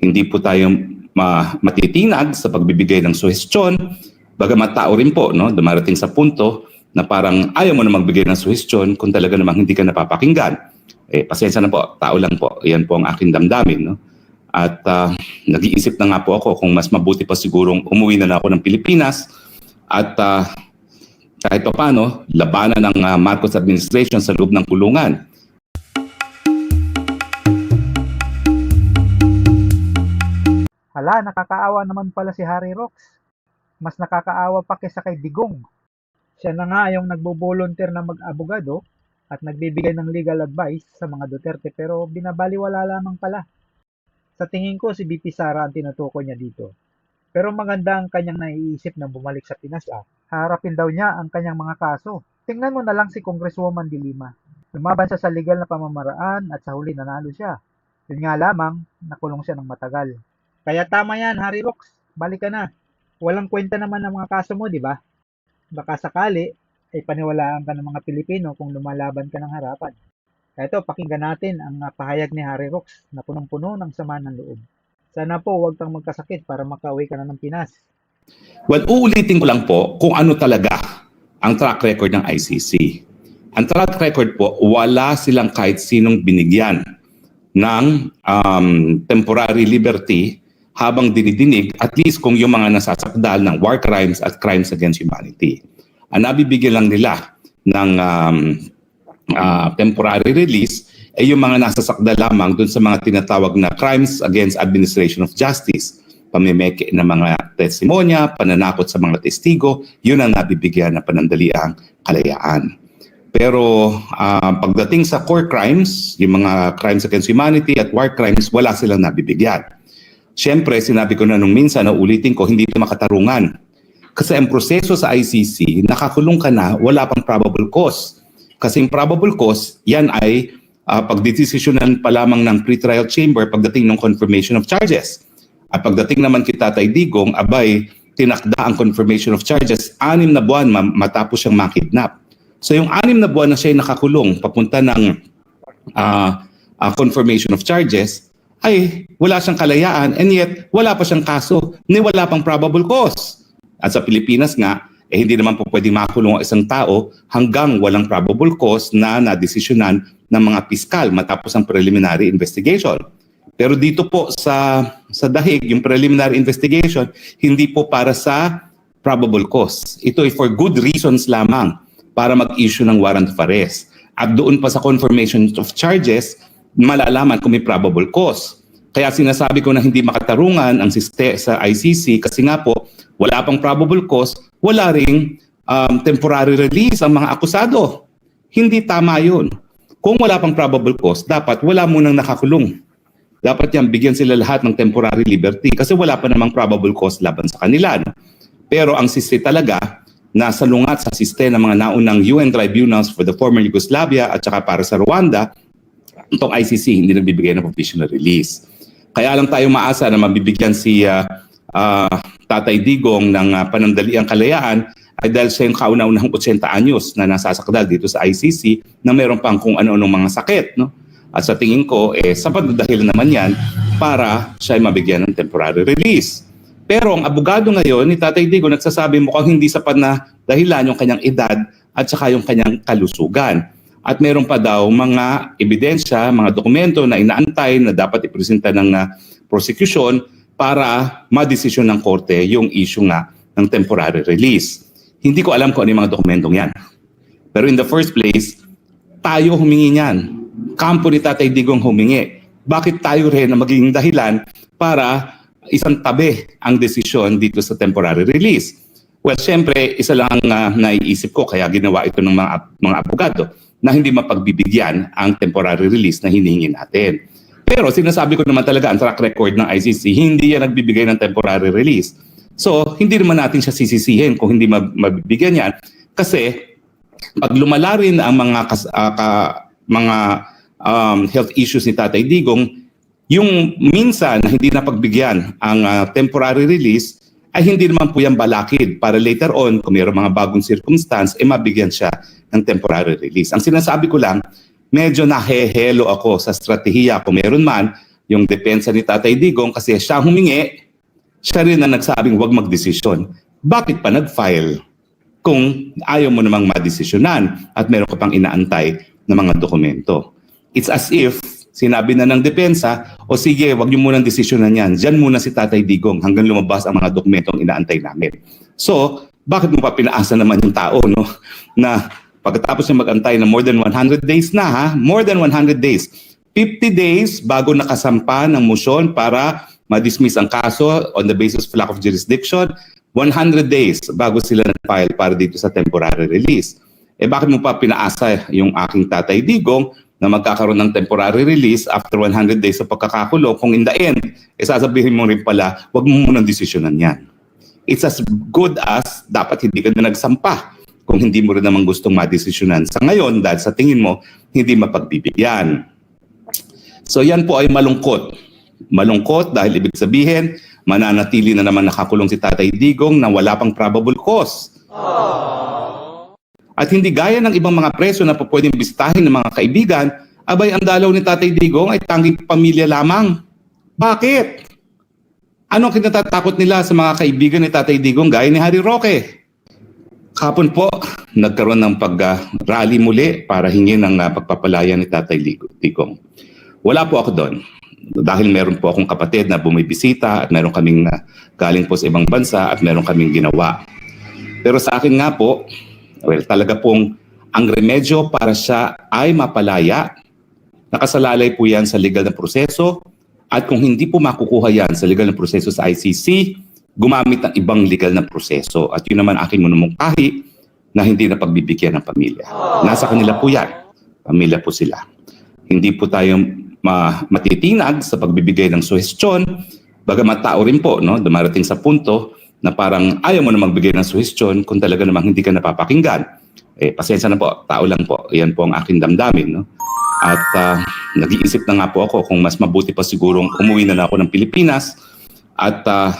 Hindi po tayo ma- matitinag sa pagbibigay ng suhestyon. Bagamat tao rin po, no, dumarating sa punto na parang ayaw mo na magbigay ng suhestyon kung talaga namang hindi ka napapakinggan. Eh, pasensya na po, tao lang po. Yan po ang aking damdamin. No? At ah, nag-iisip na nga po ako kung mas mabuti pa sigurong umuwi na, na ako ng Pilipinas at ah, kahit pa paano, labanan ng ah, Marcos administration sa loob ng kulungan. Hala, nakakaawa naman pala si Harry Rocks. Mas nakakaawa pa kaysa kay Digong. Siya na nga yung nagbo-volunteer na mag-abogado at nagbibigay ng legal advice sa mga Duterte pero binabaliwala lamang pala. Sa tingin ko si BP Sara ang tinutukoy niya dito. Pero maganda ang kanyang naiisip na bumalik sa Pinas ah. Harapin daw niya ang kanyang mga kaso. Tingnan mo na lang si Congresswoman De Lima. Lumaban siya sa legal na pamamaraan at sa huli nanalo siya. Yun nga lamang, nakulong siya ng matagal. Kaya tama yan, Harry Rocks. Balik ka na. Walang kwenta naman ang mga kaso mo, di ba? Baka sakali, ay paniwalaan ka ng mga Pilipino kung lumalaban ka ng harapan. Kaya ito, pakinggan natin ang ah, pahayag ni Harry Rocks na punong-puno ng sama ng loob. Sana po huwag kang magkasakit para makauwi ka na ng Pinas. Well, uulitin ko lang po kung ano talaga ang track record ng ICC. Ang track record po, wala silang kahit sinong binigyan ng um, temporary liberty habang dinidinig at least kung yung mga nasasakdal ng war crimes at crimes against humanity. Ang nabibigyan lang nila ng um, ah, temporary release ay yung mga nasasakdal lamang dun sa mga tinatawag na crimes against administration of justice pamimeke ng mga testimonya, pananakot sa mga testigo, yun ang nabibigyan ng panandaliang kalayaan. Pero ah, pagdating sa core crimes, yung mga crimes against humanity at war crimes, wala silang nabibigyan. Siyempre, sinabi ko na nung minsan, na ulitin ko, hindi ito makatarungan. Kasi ang proseso sa ICC, nakakulong ka na, wala pang probable cause. Kasi yung probable cause, yan ay uh, pagdesisyonan pa lamang ng pretrial chamber pagdating ng confirmation of charges. At pagdating naman kita Tatay Digong, abay, tinakda ang confirmation of charges, anim na buwan ma- matapos siyang makidnap. So yung anim na buwan na siya ay nakakulong papunta ng ah, ah, confirmation of charges, ay wala siyang kalayaan and yet wala pa siyang kaso ni wala pang probable cause. At sa Pilipinas nga, eh hindi naman po pwedeng makulong ang isang tao hanggang walang probable cause na nadesisyonan ng mga piskal matapos ang preliminary investigation. Pero dito po sa sa dahig, yung preliminary investigation, hindi po para sa probable cause. Ito ay for good reasons lamang para mag-issue ng warrant of arrest. At doon pa sa confirmation of charges, malalaman kung may probable cause. Kaya sinasabi ko na hindi makatarungan ang siste sa ICC kasi nga po, wala pang probable cause, wala ring um, temporary release ang mga akusado. Hindi tama yun. Kung wala pang probable cause, dapat wala munang nakakulong. Dapat yan, bigyan sila lahat ng temporary liberty kasi wala pa namang probable cause laban sa kanila. No? Pero ang siste talaga, nasa lungat sa siste ng mga naunang UN tribunals for the former Yugoslavia at saka para sa Rwanda, itong ICC hindi nagbibigay ng provisional release. Kaya lang tayo maasa na mabibigyan si ah, ah, Tatay Digong ng ah, panandaliang kalayaan ay dahil siya yung kauna-unahang 80 anyos na nasasakdal dito sa ICC na meron pang kung ano-anong mga sakit. No? At sa tingin ko, eh, sapat na dahil naman yan para siya ay mabigyan ng temporary release. Pero ang abogado ngayon ni Tatay Digo nagsasabi mukhang hindi sapat na dahilan yung kanyang edad at saka yung kanyang kalusugan. At meron pa daw mga ebidensya, mga dokumento na inaantay na dapat ipresenta ng uh, prosecution para madesisyon ng korte yung issue nga ng temporary release. Hindi ko alam kung ano yung mga dokumentong yan. Pero in the first place, tayo humingi niyan. Kampo ni Tatay Digong humingi. Bakit tayo rin na magiging dahilan para isang tabi ang desisyon dito sa temporary release? Well, syempre, isa lang ang ah, naiisip ko kaya ginawa ito ng mga, mga abogado na hindi mapagbibigyan ang temporary release na hinihingi natin. Pero sinasabi ko naman talaga ang track record ng ICC, hindi yan nagbibigay ng temporary release. So, hindi naman natin siya sisisihin kung hindi mab- mabibigyan yan. Kasi, pag lumala rin ang mga, kas- ah, ka- mga um, health issues ni Tatay Digong, yung minsan hindi napagbigyan ang ah, temporary release, ay hindi naman po yan balakid para later on, kung mayroong mga bagong circumstance, eh mabigyan siya ng temporary release. Ang sinasabi ko lang, medyo nahehelo ako sa strategiya kung meron man yung depensa ni Tatay Digong kasi siya humingi, siya rin ang nagsabing huwag magdesisyon. Bakit pa nag-file kung ayaw mo namang madesisyonan at meron ka pang inaantay na mga dokumento? It's as if sinabi na ng depensa, o sige, wag niyo munang desisyonan yan. Diyan muna si Tatay Digong hanggang lumabas ang mga dokumentong inaantay namin. So, bakit mo pa pinaasa naman yung tao, no? Na pagkatapos niya mag-antay na more than 100 days na, ha? More than 100 days. 50 days bago nakasampa ng motion para ma-dismiss ang kaso on the basis of lack of jurisdiction. 100 days bago sila nag-file para dito sa temporary release. Eh bakit mo pa pinaasa yung aking tatay Digong na magkakaroon ng temporary release after 100 days sa pagkakakulong kung in the end, eh sasabihin mo rin pala, wag mo munang desisyonan yan. It's as good as dapat hindi ka na nagsampa kung hindi mo rin naman gustong madesisyonan. Sa ngayon, dahil sa tingin mo, hindi mapagbibigyan. So yan po ay malungkot. Malungkot dahil ibig sabihin, mananatili na naman nakakulong si Tatay Digong na wala pang probable cause. At hindi gaya ng ibang mga preso na pwedeng bisitahin ng mga kaibigan, abay ang dalaw ni Tatay Digong ay tanging pamilya lamang. Bakit? Anong kinatatakot nila sa mga kaibigan ni Tatay Digong gaya ni Harry Roque? Kapon po, nagkaroon ng pag-rally muli para hingin ng ah, pagpapalaya ni Tatay Digong. Wala po ako doon. Dahil meron po akong kapatid na bumibisita at meron kaming na galing po sa ibang bansa at meron kaming ginawa. Pero sa akin nga po, well, talaga pong ang remedyo para siya ay mapalaya, nakasalalay po yan sa legal na proseso at kung hindi po makukuha yan sa legal na proseso sa ICC, gumamit ng ibang legal na proseso. At yun naman aking munumungkahi na hindi na pagbibigyan ng pamilya. Nasa kanila po yan. Pamilya po sila. Hindi po tayo ma- matitinag sa pagbibigay ng suhestyon. Bagamat tao rin po, no, dumarating sa punto na parang ayaw mo na magbigay ng suhestyon kung talaga namang hindi ka napapakinggan. Eh, pasensya na po, tao lang po. Yan po ang aking damdamin. No? At ah, nag-iisip na nga po ako kung mas mabuti pa sigurong umuwi na lang ako ng Pilipinas at ah,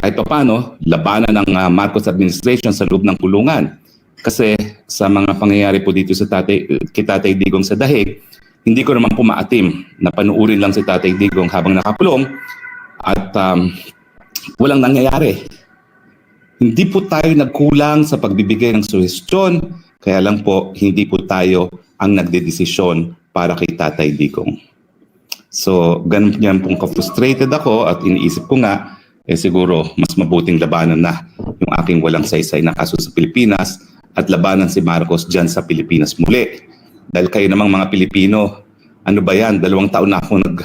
kahit pa paano, labanan ng ah, Marcos administration sa loob ng kulungan. Kasi sa mga pangyayari po dito sa tatay, kay Tatay Digong sa Dahig, hindi ko naman pumaatim na panuurin lang si Tatay Digong habang nakakulong at um, walang nangyayari. Hindi po tayo nagkulang sa pagbibigay ng suhestyon, kaya lang po hindi po tayo ang nagdedesisyon para kay Tatay Digong. So, ganun yan pong ka-frustrated ako at iniisip ko nga, eh siguro mas mabuting labanan na yung aking walang saysay na kaso sa Pilipinas at labanan si Marcos dyan sa Pilipinas muli. Dahil kayo namang mga Pilipino, ano ba yan, dalawang taon na ako nag,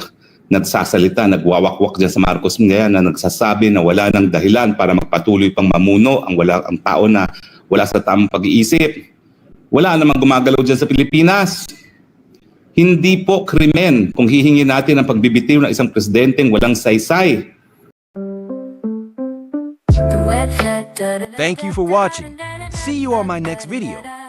nagsasalita, nagwawakwak dyan sa Marcos ngayon na nagsasabi na wala nang dahilan para magpatuloy pang mamuno ang, wala, ang tao na wala sa tamang pag-iisip. Wala namang gumagalaw dyan sa Pilipinas. Hindi po krimen kung hihingi natin ang pagbibitiw ng isang presidenteng walang saysay. Thank you for watching. See you on my next video.